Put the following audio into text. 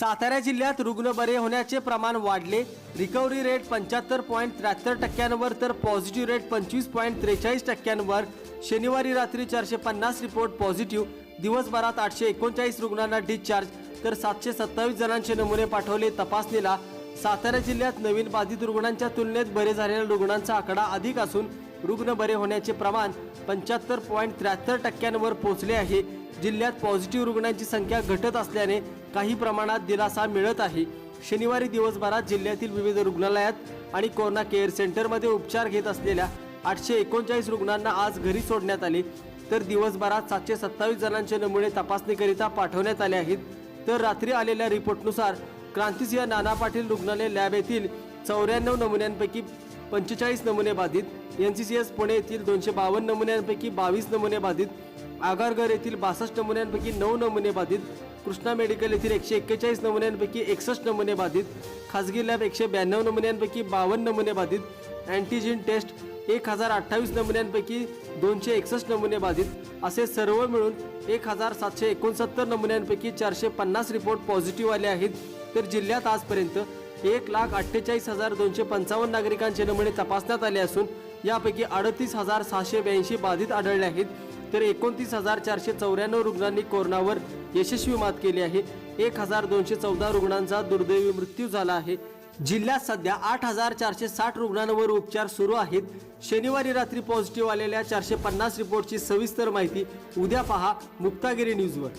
सातारा जिल्ह्यात रुग्ण बरे होण्याचे प्रमाण वाढले. रिकव्हरी रेट पंच्याहत्तर पॉईंट त्र्याहत्तर टक्क्यांवर तर पॉझिटिव्ह रेट पंचवीस पॉईंट त्रेचाळीस टक्क्यांवर. शनिवारी रात्री चारशे पन्नास रिपोर्ट पॉझिटिव्ह. दिवसभरात आठशे एकोणचाळीस रुग्णांना डिस्चार्ज तर सातशे सत्तावीस जणांचे नमुने पाठवले तपासणीला. सातारा जिल्ह्यात नवीन बाधित रुग्णांच्या तुलनेत बरे झालेल्या रुग्णांचा आकडा अधिक असून रुग्ण बरे होण्याचे प्रमाण पंच्याहत्तर पॉईंट त्र्याहत्तर टक्क्यांवर पोहोचले आहे. जिल्ह्यात पॉझिटिव्ह रुग्णांची संख्या घटत असल्याने काही प्रमाणात दिलासा मिळत आहे. शनिवारी दिवसभरात जिल्ह्यातील विविध रुग्णालयात आणि कोरोना केअर सेंटरमध्ये उपचार घेत असलेल्या आठशे एकोणचाळीस रुग्णांना आज घरी सोडण्यात आले. तर दिवसभरात सातशे सत्तावीस जणांचे नमुने तपासणीकरिता पाठवण्यात आले आहेत. तर रात्री आलेल्या रिपोर्टनुसार क्रांतिसिंह नाना पाटील रुग्णालय लॅब येथील चौऱ्याण्णव नमुन्यांपैकी पंचेचाळीस नमुने बाधित. N C C S Pune येथील दोनशे बावन्न नमुन्यांपैकी बावीस नमुने बाधित. आगारगर येथील बासष्ट नमुन्यांपैकी नऊ नमुने बाधित. कृष्णा मेडिकल येथील एकशे एक्केचाळीस नमुन्यांपैकी एकसष्ट नमुने बाधित. खासगी लॅब एकशे ब्याण्णव नमुन्यांपैकी बावन्न नमुने बाधित. अँटीजेन टेस्ट एक हजार अठ्ठावीस नमुन्यांपैकी दोनशे एकसष्ट नमुने बाधित. असे सर्व मिळून एक हजार सातशे एकोणसत्तर नमुन्यांपैकी चारशे पन्नास रिपोर्ट पॉझिटिव्ह आले आहेत. तर जिल्ह्यात आजपर्यंत एक लाख अठ्ठेचाळीस हजार दोनशे पंचावन्न नागरिकांचे नमुने तपासण्यात आले असून यापैकी अडतीस हजार सहाशे ब्याऐंशी बाधित आढळले आहेत. तर एकोणतीस हजार चारशे चौऱ्याण्णव रुग्णांनी कोरोनावर यशस्वी मात केली आहे. एक हजार दोनशे चौदा रुग्णांचा दुर्दैवी मृत्यू झाला आहे. जिल्ह्यात सध्या आठ हजार चारशे साठ रुग्णांवर उपचार सुरू आहेत. शनिवारी रात्री पॉझिटिव्ह आलेल्या चारशे पन्नास रिपोर्टची सविस्तर माहिती उद्या पहा मुक्तागिरी न्यूजवर.